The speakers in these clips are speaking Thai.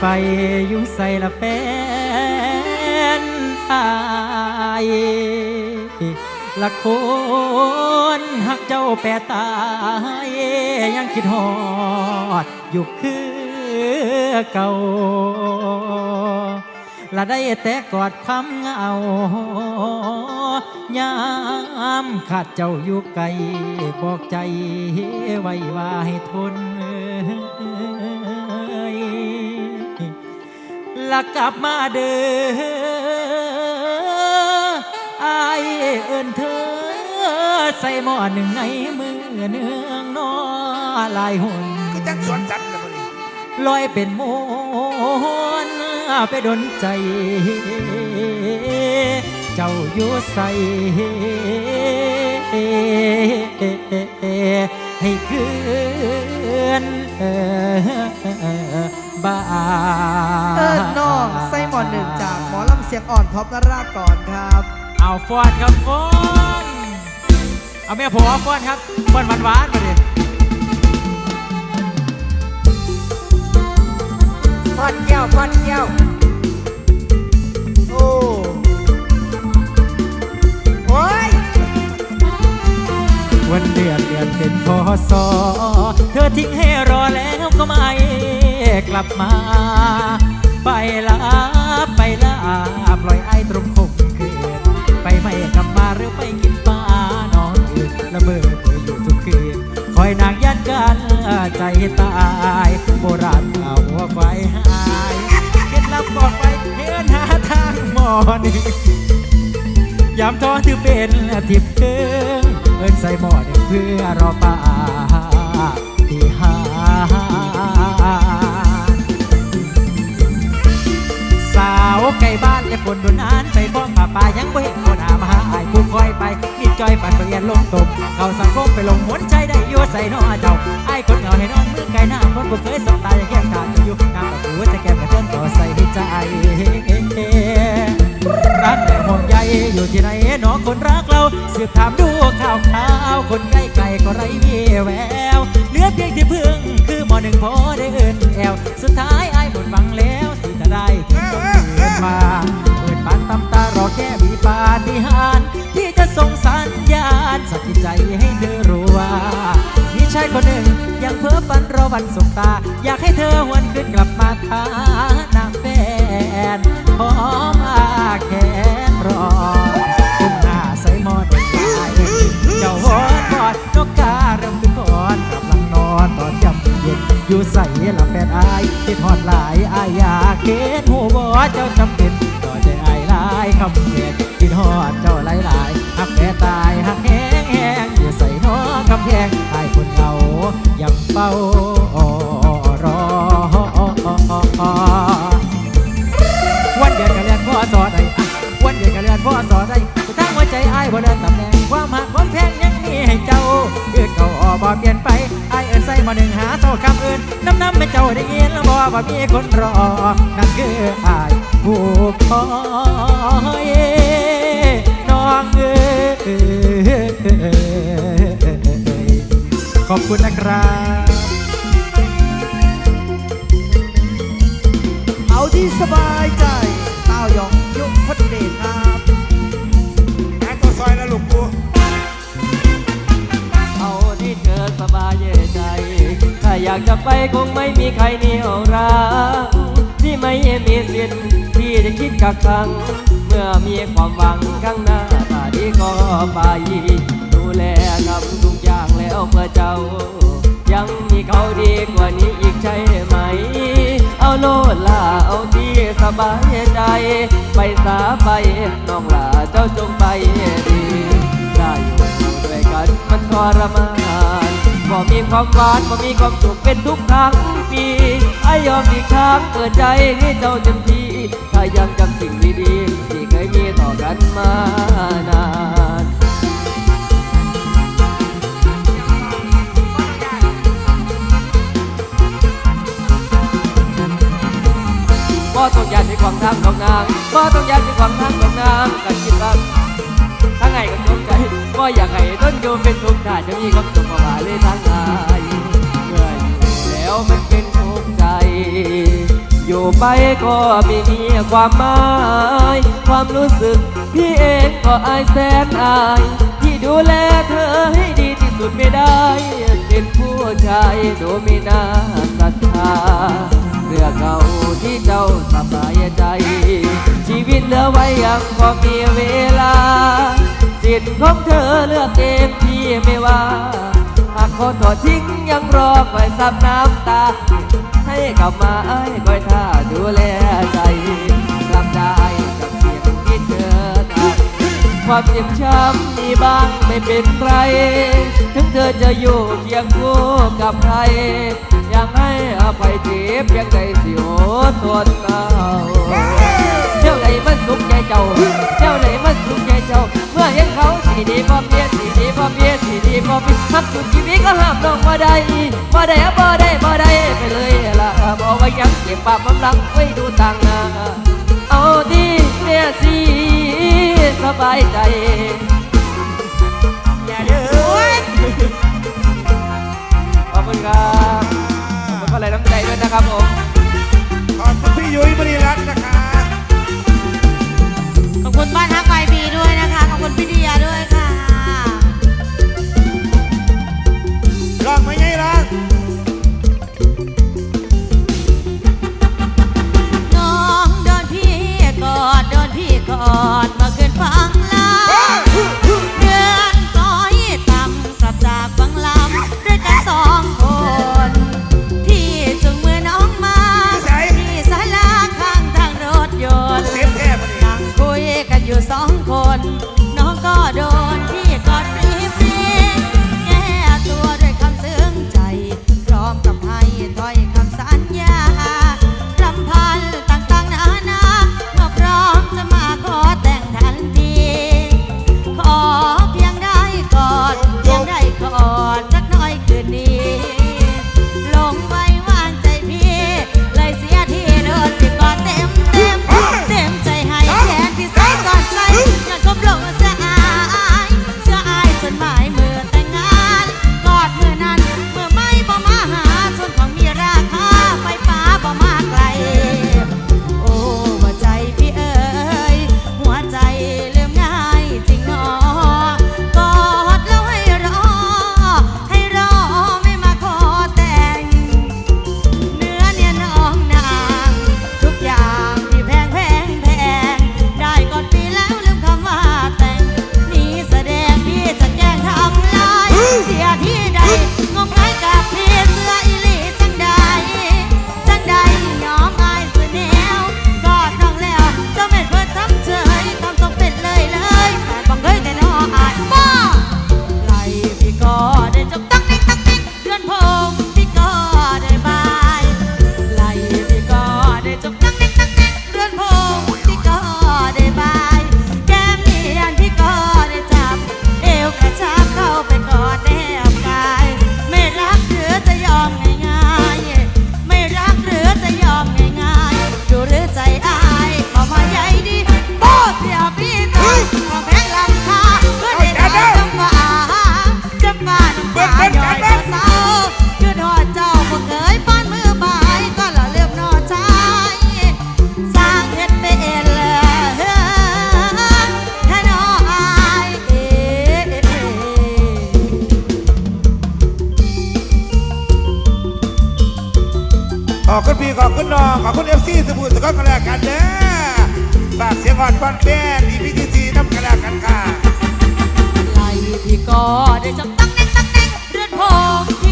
ไปอยู่ใส่ละแฟนอายละคนหักเจ้าแปรตายยังคิดหอด อยู่คือเก่าละได้แต่กอดคำเหงายามขาดเจ้าอยู่ไกลบอกใจไว้ว่าให้ทน ละกลับมาเด้ออายเอินเธอ ใส่หม้อหนึ่งในมือเนืองนอลายหุ่นก็จังสวนจันทร์กันบ่นี่ลอยเป็นมวนไปดนใจ เจ้าอยู่ใส่ให้คืน บ้านเอิ้นน้องไส้หมอนหนึ่งจากหมอลำเสียงอ่อนท็อปนราชก่อนครับ เอาฟอนครับฟอนเอาแม่ผัวฟอนครับฟอนหวานๆมาดิพอดแก้วพอดแก้วโอ้โอ้ยวันเดือนเดือนเป็นพศเธอทิ้งให้รอแล้วก็ไม่ก ลับมา ไปละไปละปล่อยไอ้ตรงคงคืนไปไม่กลับมาหรือไปกินปลานอนอื่นละเมอเธออยู่ทุกคืนคอยนางยันกันใจตายโบราณเอาว่าไฟหายเคล็ดลับบอกไปเดินหาทางมอนี่ยามท้อถือเป็นทิพย์เคิงเอินใส่หมอนเพื่อรอป่า ไก่บ้านแต่ฝนโดนนาน ไปบ้องป่าป่ายังบ่เห็นคนามาหาอายผู้คอยไปมีจอยปัดเปลี่ยนลงตมเขาสังคมไปลงหมุนใจได้อยู่ใส่นอเจ้าไอ้คนเหงาให้นอนมือไก่หน้าคนบ่เคยสบตาอย่างแก้มตาจะอยู่น้ำตะกูจะแก้มกระเทือนต่อใส่ใจรักแต่ห่วงใยอยู่ที่ไหนหนองคนรักเราสืบถามดูข่าวข่าวคนใกล้ไกลก็ไร้วี่แววเหลือเพียงที่พึ่งคือหมอหนึ่งพอได้เอินแอวสุดท้ายไอ้หมดหวังแล้วสิจะได้ถึงต้อง มาเปิดปานตำตารอแค่มีปาฏิหาริย์ที่จะส่งสัญญาณสักจิตใจให้เธอรู้ว่ามีชายคนหนึ่งยังเพ้อฝันรอวันสบตา อยากให้เธอหวนคืนกลับมาทานางแฟนหอมอาแขนรอคุมหน้าใส่หมอดลายเจ้าวอนบอดนกกาเริ่มขึ้นก่อนกำลังนอนตอนยำเย็นอยู่ใส่ละแฟนอายคิดฮอดหลายอายอยากเห็นหูบอ เจ้าจำเป็นต่อใจอายลายคำเพียนคิดฮอดเจ้าหลายหลายหักแม่ตายหักแห้งแห้งอยู่ใส่นองคำแพงอายคนเหงายังเฝ้า เจ้าได้ยินแล้วบ่ว่ามีคนรอ นั่นคืออ้ายผู้คอยน้องเอ้ขอบคุณนะครับ เอาที่สบายใจต้ายองยุคพอดีเดชครับาอยากจะไปคงไม่มีใครเหนียวรักที่ไม่มีสิทธิ์ที่จะคิดกักขังเมื่อมีความหวังข้างหน้าตาดีก็ไปดูแลทำทุกอย่างแล้วเพื่อเจ้า ยังมีเขาดีกว่านี้อีกใช่ไหม เอาโลดล่าเอาที่สบายใจ ไปสาไปน้องล่าเจ้าจงไปดีได้อยู่ด้วยกันมันทรมาน บ่มีความหวานบ่มีความสุขเป็นทุกครั้งปีไอยอมอีกครั้งเปิดใจให้เจ้าเต็มที่ถ้ายังจำสิ่งดีๆที่เคยมีต่อกันมานานบ่ต้องอยากที่ความทางของนางบ่ต้องอยากที่ความทางของนางกันคิดว่าทั้งไงก็ จงใจบ่อยากให้ต้นอยู่เป็นทุกข์ถ้าจะมีความสุขก็ว่าเลยทางอายเมื่ออยู่แล้วมันเป็นทุกข์ใจอยู่อยู่ไปก็ไม่มีความหมาย ความรู้สึกพี่เองก็อายแสนอาย ที่ดูแลเธอให้ดีที่สุดไม่ได้ เป็นผู้ชายดูไม่น่าศรัทธาเรื่องเก่าที่เจ้าสบายใจ ชีวิตเหลือไว้ยังพอมีเวลา สิทธิ์ของเธอเลือกเองพี่ไม่ว่าหากเขาต่อทิ้งยังรอคอยซับน้ำตา ให้กลับมาไอ้คอยท่าดูแลใจรับได้กับเสียงที่เธอทำความเจ็บช้ำมีบ้างไม่เป็นไร ถึงเธอจะอยู่เคียงคู่กับใคร อยากให้อภัยเจ็บเพียงใดสิโอดทนเอาเที่ยวไหนมันสุขใจเจ้าเที่ยวไหนมันสุขใจเจ้า เขาสีดีพอเพียสีดีพอเพียสีดีพอเพียทักจุดชีวิตก็ห้ามลงมาได้มาได้อะบ่ได้บ่ได้ไปเลยล่ะบอกว่ายังเก็บปากมันลังไว้ดูต่างหน้าเอาดีเมียสีสบายใจอย่าเด้อขอบคุณครับขอบคุณอะไรน้ำใจด้วยนะครับผมขอบคุณพี่ยุ้ยมณีรัตน์นะคะขอบคุณบ้านฮักไฟ ลงไว้วา อบคุณพี่ขอบคุณน้องขอบคุณเอฟซีสมุทรสาครกันแล้วกันเด้อฝากเสียงอ่อนฟันแฟนที่พีทีซีน้ำกันแล้วกันค่ะไหลพี่ก็ได้จับตั้งเน่งตั้งเน่งเรือนพง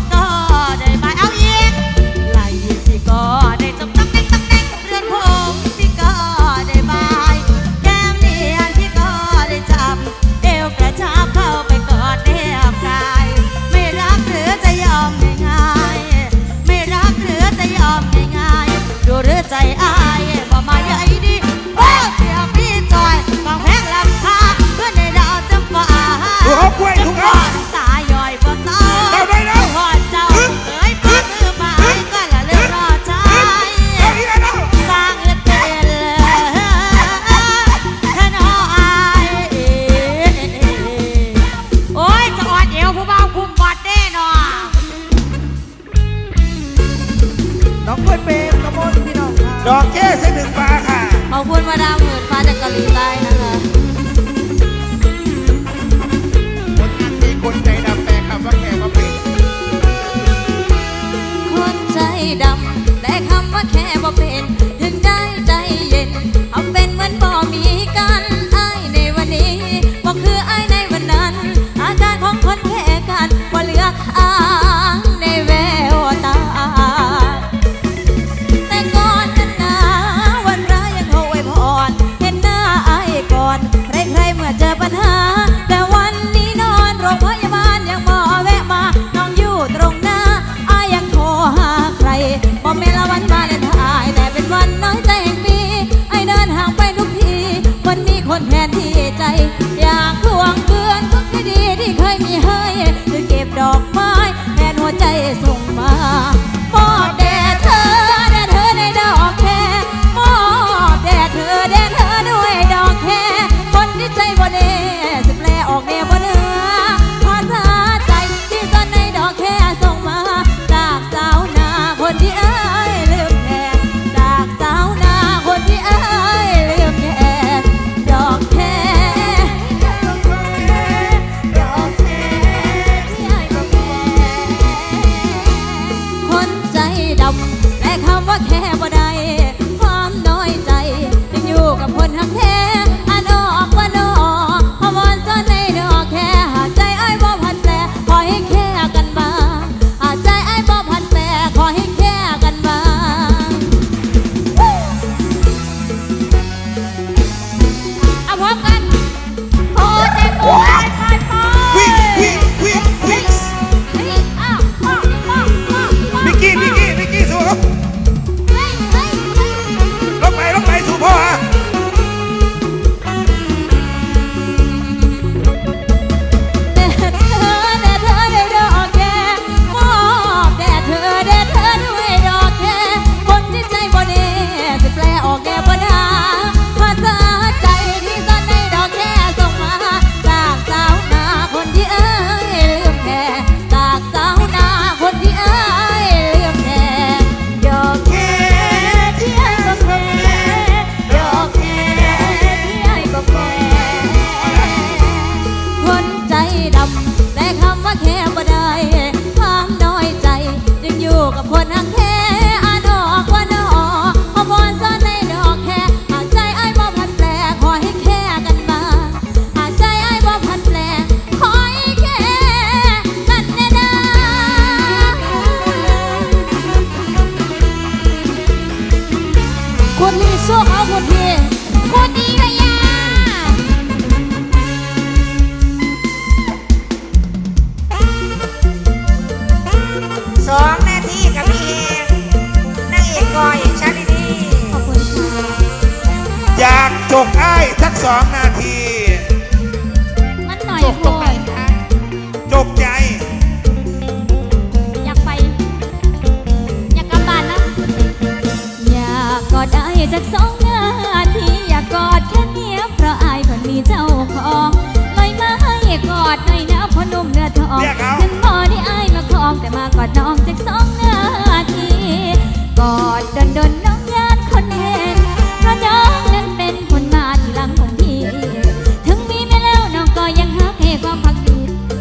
ความพักดี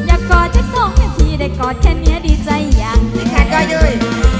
อยากกอดชักสองนาทีได้กอดแค่เนี้ยดีใจอย่าง ขาดก็ยุ่ย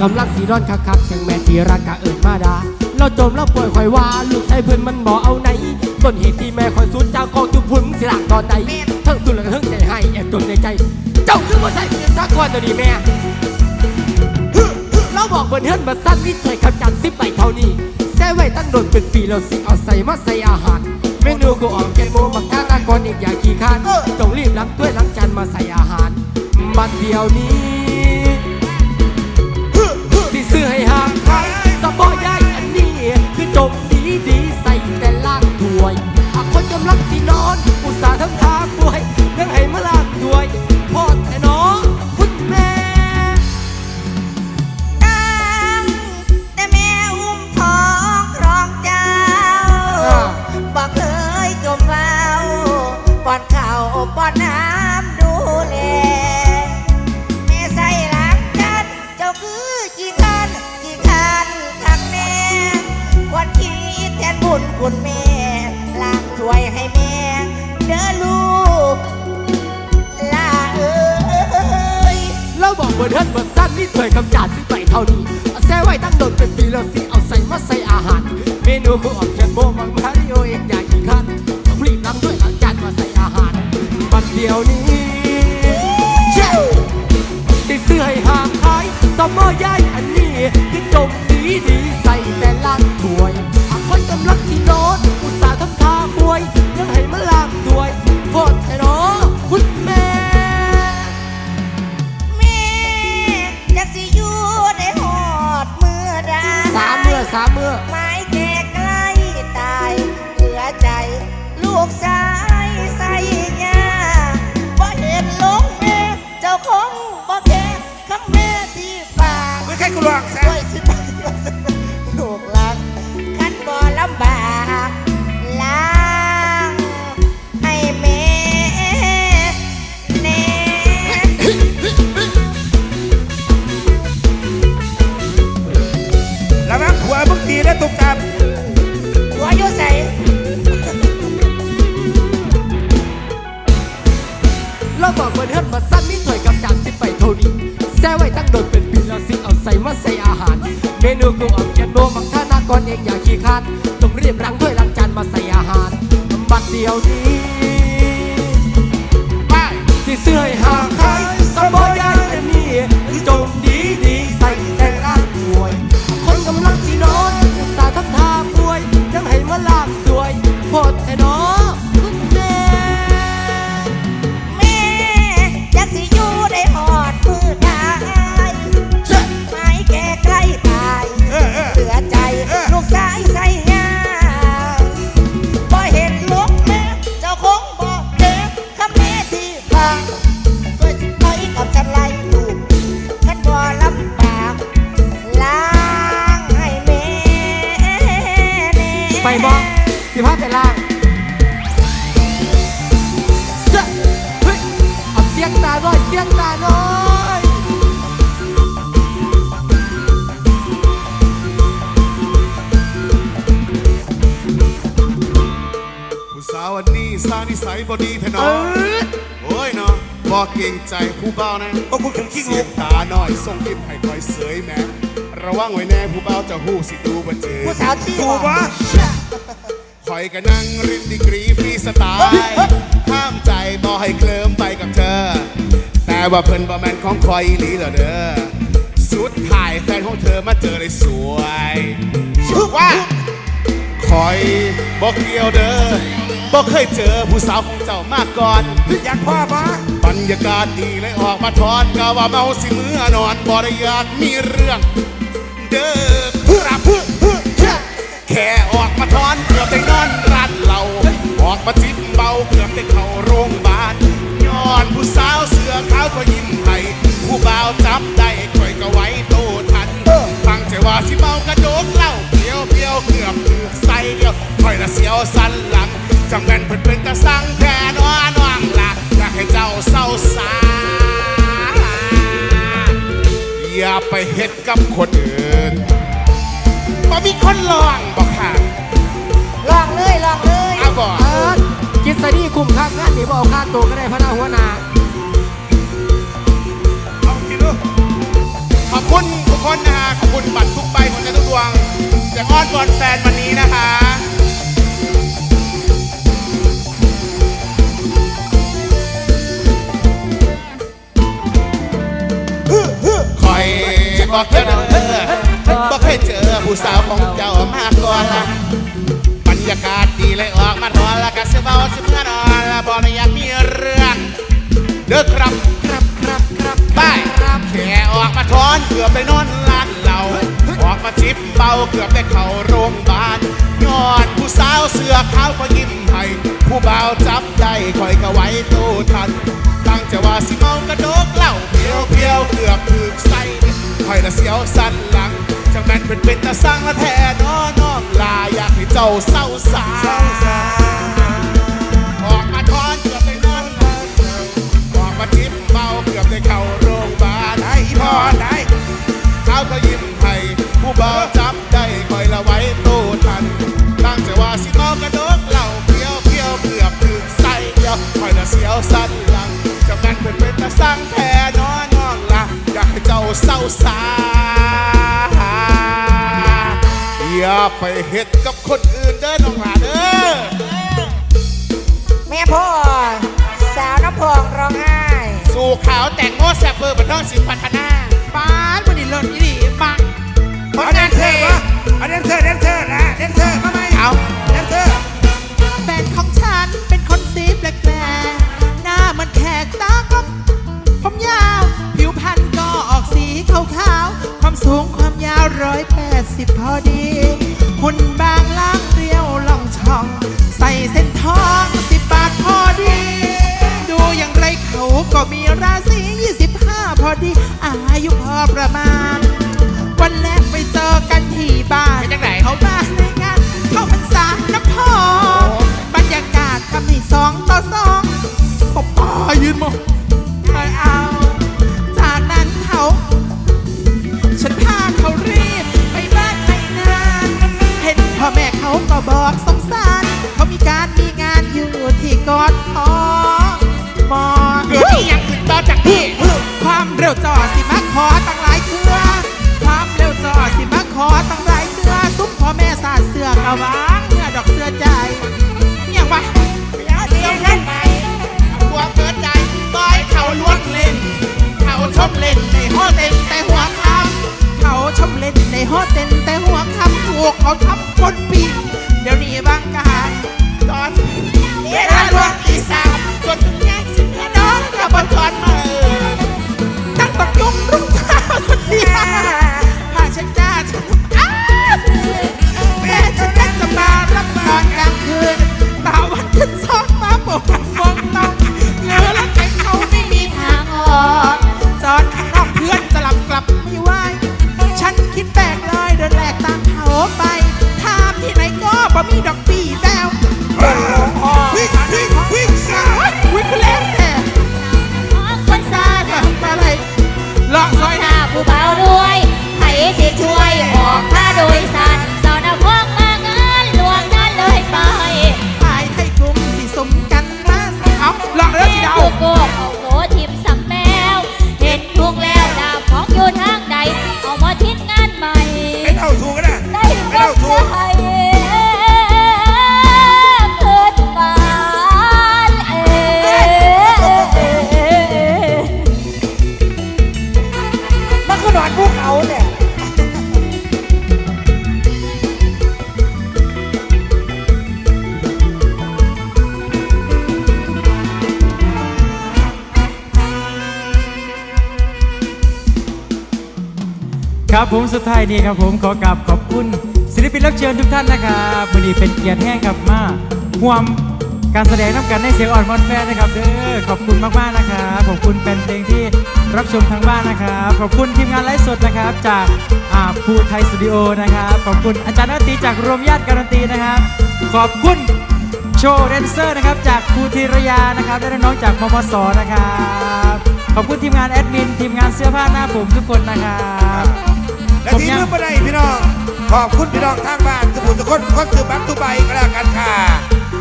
กำลังสีร้อนคักคักเสียงแม่ทีรักกะเอิญมาดา เราจมเราป่วยคอยว่า ลูกชายเพื่อนมันบ่เอาไหนต้นเหตุที่แม่คอยสุดจ้ากองจุพุ่นสิหลังตอนใดทั้งสุดและทั้งใจให้แอบจนในใจ เจ้าคือบ่ใช่เพียงสักคนตัวนี้แม่เราบอกเบิร์นเฮิร์นบัสั้นนี่ถอยคำจันทร์สิบใบเท่านี้แซ่ไว้ตั้งโดนเป็นปีเราสิเอาใส่มาใส่อาหารเมนูกูออกแกงโมบักท่าตากรอีกอย่างขี้คร้านจงรีบล้างถ้วยล้างจานมาใส่อาหารบัดเดียวนี้ ลังที่นอนอุตส่าห์ทั้งทาป่วยยังให้มาลากด้วยพอดแต่น้อง เมนูคืออ่อมเขียนโนมักท่านากรเองอย่าขี้คร้าน น่ไปบอกสิพาไปล่างเจ้าเฮ้ยเอาเสียงตาหน่อยเสียงตาหน่อยผู้สาววันนี้สร้างนิสัยบอดีแท้เอเนาะอโอ้ยเนาะบอกเก่งใจผู้เบานะโอ้กูถึงขี้เสีงูยงตาหน่อยส่งยิ้มให้คอยเสยแม่ระวังไว้แน่ผู้เบาจะหู้สิดูบ่เจอผู้สาวที่สูบวะ คอยก็นั่งรินดีกรีฟรีสไตล์ห้ามใจบ่ให้เคลิ้มไปกับเธอ แต่ว่าเพิ่นบ่แม่นของคอยอีหลีเหรอเด้อสุดท้ายแฟนของเธอมาเจอเลยสวยชื่อว่าคอยบอกเกี่ยวเด้อบอกเคยเจอผู้สาวของเจ้ามาก่อน อยากพ่อปะบรรยากาศดีเลยออกมาทอนกะว่าเมาสิเมื่อนอนบ่ได้อยากมีเรื่อง เด้อครับแค่ออกมาทอนเกือบได้นอนร้านเหล้าออกมาจิบเบาเกือบได้เข้าโรงพยาบาลย้อนผู้สาวเสือขาวก็ยิ้มให้ผู้บ่าวจับได้ค่อยก็ไว้โตทันฟังใจว่าสิเมากระโดดเหล้าเพียวเพียวเกือบถูกใส่เดียวค่อยละเสียวสันหลังจำเป็นเพิ่นเป็นกระสังแค่นอนน้องละอยากให้เจ้าเศร้าสาอย่าไปเฮ็ดกับคนอื่น มีคนลองบอกค่ะลองเลยลองเลยเอาบอกเออกิษณีคุ้มค่างานนี่บเอาค่าตัวก็ได้พระนาหัวหน้าเอาทีลูกขอบคุณทุกคนนะฮะขอบคุณบัตรทุกใบของใจทุกดวงจากอ้อนวอนแฟนวันนี้นะคะคอยบอกเธอเด้อ บอกให้เจอผู้สาวของเจ้ามาก่อนละบรรยากาศดีเลยออกมาทอนละกันเสียเบาสียเมื่อนอนละบอกไม่อยากมีเรื่องเด้อครับครับครับครับไปครับแค่ออกมาทอนเกือบไปนอนลานเหล่าออกมาจิบเบาเกือบได้เข้าโรงพยาบาลย้อนผู้สาวเสื้อขาวก็ยิ้มให้ผู้บ่าวจับได้คอยก็ไว้ตู้ทันตั้งใจว่าสิเมากระโดกเหล่าเพียวเพียวเกือบถึกใส่คอยละเสียวสันหลัง จังแม่นเป็นเป็นตาสร้างละแท้น้อน้องลาอยากให้เจ้าเศร้าสาออกมาทอนเกือบได้นอนออกมาจิ้มเบาเกือบได้เข้าโรงพยาบาลได้อีพอได้เขาก็ยิ้มให้ผู้เบาจับได้คอยละไว้ตู้ทันตั้งใจว่าสิมอกระโดดเหล่าเพียวเพียวเกือบถึงใส่เดียวคอยละเสียวสั้นหลังจะแม่นเป็นเป็นตาสร้างแพ้นอนนอนละอยากให้เจ้าเศร้าสา อย่าไปเฮ็ดกับคนอื่นเด้อน้องหลานเด้อแม่พ่อสาวน้ำพองร้องไห้ สู่ขาวแต่งโมแซบเบอร์บันท้องสิพัฒนาป้านวันนี้เลิศอีหลีปังเอาแดนเซอร์วะเอาแดนเซอร์แดนเซอร์นะแดนเซอร์มาไหมเอาแดนเซอร์แฟนของฉันเป็นคนสีแปลกๆ หน้าเหมันแขกตากลมผมยาว ผิวพรรณก็ออกสีขาวๆ ความสูงความยาวร้อยแปดสิบพอดี หุ่นบางล่างเรียวล่องช่อง ใส่เส้นทองสิบบาทพอดี ดูอย่างไรเขาก็มีราศี25พอดี อายุพอประมาณ วันแรกไปเจอกันที่บ้านเป็นจังไหน เขาบ้านในงานเข้าพรรษาน้ำพองบรรยากาศทำให้สองต่อสองปอปอยืนมอง บอกสงสารเขามีการมีงานอยู่ที่กอดทอมอเกิดที่ยังขึ้นต่อจากนี้ความเร็วจอสิม มีดอก ครับผมสุดท้ายนี้ครับผมขอกราบขอบคุณ ศิลปินรับเชิญทุกท่านนะครับวันนี้เป็นเกียรติแห้งครับมาห่วมการแสดงน้ำกันในเสียงอ่อนมอนแฟนนะครับเด้อขอบคุณมากๆนะครับขอบคุณแฟนเพลงที่รับชมทางบ้านนะครับ ขอบคุณทีมงานไลฟ์สดนะครับ จากอ่าภูไทยสตูดิโอนะครับขอบคุณอาจารย์นตรีจากรวมญาติการันตีนะครับ ขอบคุณโชว์แดนเซอร์นะครับจากภูธีรยานะครับและน้องจากมมสนะครับขอบคุณทีมงานแอดมิน ทีมงานเสื้อผ้าหน้าผมทุกคนนะครับ และผมที่ยังลืมไม่ได้พี่น้อง ขอบคุณพี่น้องทางบ้านทุกผู้ทุกคนคนถือบัตรทุกใบก็แล้วกันค่ะ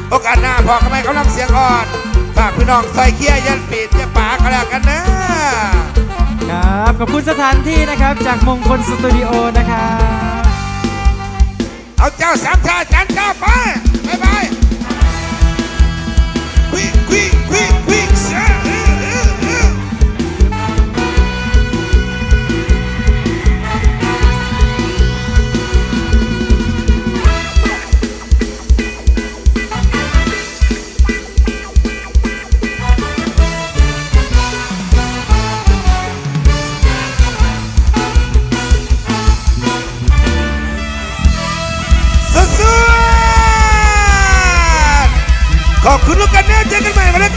โอกาสหน้าพอกันไหมเขานำเสียงอ่อน ฝากพี่น้องซอยเคียยันปิดยันป่าก็แล้วกันนะครับ ขอบคุณสถานที่นะครับจากมงคลสตูดิโอนะครับ เอาเจ้าสามชาจันเจ้าไป ดๆข